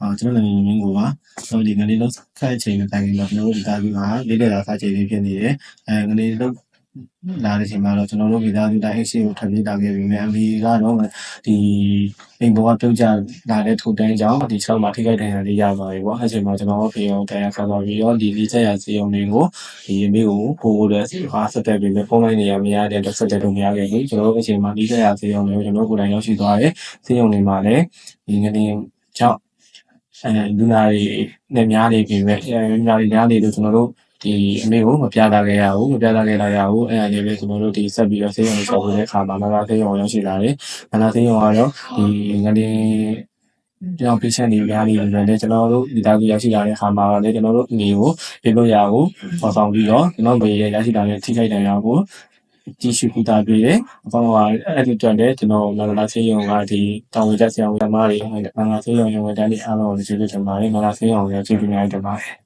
အာကျွန်တော်လည်းမင်းကိုပါကျွန်တော်ဒီငလေးလုံးခက်အချိန်နဲ့တိုင်ပြီးတော့ကျွန်တော်တို့ဒီသားစုမှာလေးလက်တာစားချိန်လေးဖြစ်နေတယ်အဲငလေးလုံးလာတဲ့အချိန်မှာတော့ကျွန်တော်တို့မိသားစုတိုင်းအိတ်ရှိကိုထပ်ပြေးလာခဲ့ပြီးမြဲအမေကတော့ဒီအိမ်ပေါ်ကပြုတ်ကျလာတဲ့ထိုတန်းကြောင့်ဒီ6မှာထိခိုက်ဒဏ်ရာလေးရပါပြီပေါ့အဲအချိန်မှာကျွန်တော်တို့ဖေအောင်တရားဆက်သွားပြီးတော့ဒီလေးချက်ရစီအောင်တွေကိုဒီအမေကိုပို့ဖို့လည်းဟာဆက်တက်ပြီးလည်းဖုန်းလိုင်းနေရမရတဲ့တော့ဆက်တက်လို့မရခဲ့ဘူးကျွန်တော်တို့အချိန်မှာလေးချက်ရစီအောင်တွေကိုကျွန်တော်တို့ကိုယ်တိုင်ရောက်ရှိသွားတယ်စီအောင်တွေမှာလည်းဒီငလေးကြောင့် အဲလူနာတွေနဲ့များနေပြီပဲအဲလူနာတွေများနေလို့ကျွန်တော်တို့ဒီအမေကိုမပြတာခဲ့ရဘူးမပြတာခဲ့လာရဘူးအဲအနေနဲ့ကျွန်တော်တို့ဒီဆက်ပြီးတော့ဆေးရုံကိုဆက်ဖို့တဲ့အခါမှာမလာဆေးရုံရောက်ရှိလာတယ်မလာဆေးရုံကတော့ဒီငလင်းကျွန်တော် patient တွေများနေပြီပဲလေကျွန်တော်တို့ဒီသားကြီးရောက်ရှိလာတဲ့အခါမှာလည်းကျွန်တော်တို့အနေကိုပြေလို့ရကိုပေါ်ဆောင်ပြီးတော့ကျွန်တော်ဘေးရရရှိလာတဲ့ထိခိုက်တဲ့ရာကို ကြည့်ရှုကူတာပေးတယ်အပေါင်းကအဲ့ဒီတွက်တယ်ကျွန်တော်မလာဆေးရုံကဒီတောင်ဝကြဆရာဝန်သမားတွေမလာဆေးရုံရုံဝန်ထမ်းတွေအားလုံးကိုကျေးဇူးတင်ပါတယ်မလာဆေးရုံကိုကျေးဇူးများတင်ပါတယ်